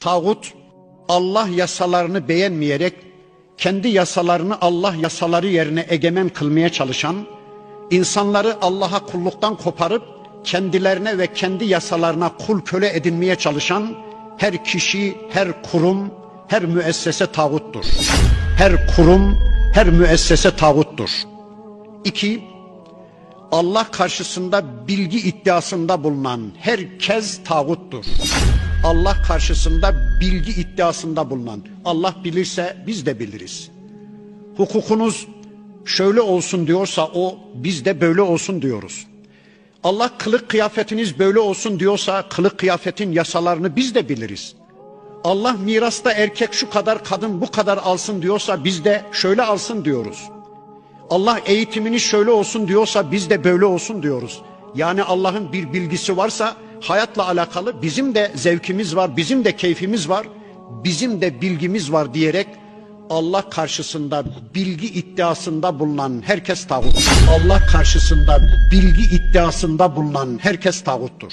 Tağut Allah yasalarını beğenmeyerek kendi yasalarını Allah yasaları yerine egemen kılmaya çalışan, insanları Allah'a kulluktan koparıp kendilerine ve kendi yasalarına kul köle edinmeye çalışan her kişi, her kurum, her müessese tağuttur. Her kurum, her müessese tağuttur. İki, Allah karşısında bilgi iddiasında bulunan herkes tağuttur. Allah karşısında bilgi iddiasında bulunan Allah bilirse biz de biliriz. Hukukunuz şöyle olsun diyorsa o biz de böyle olsun diyoruz. Allah kılık kıyafetiniz böyle olsun diyorsa kılık kıyafetin yasalarını biz de biliriz. Allah mirasta erkek şu kadar kadın bu kadar alsın diyorsa biz de şöyle alsın diyoruz. Allah eğitimini şöyle olsun diyorsa biz de böyle olsun diyoruz. Yani Allah'ın bir bilgisi varsa hayatla alakalı bizim de zevkimiz var, bizim de keyfimiz var, bizim de bilgimiz var diyerek Allah karşısında bilgi iddiasında bulunan herkes tağut. Allah karşısında bilgi iddiasında bulunan herkes tağuttur.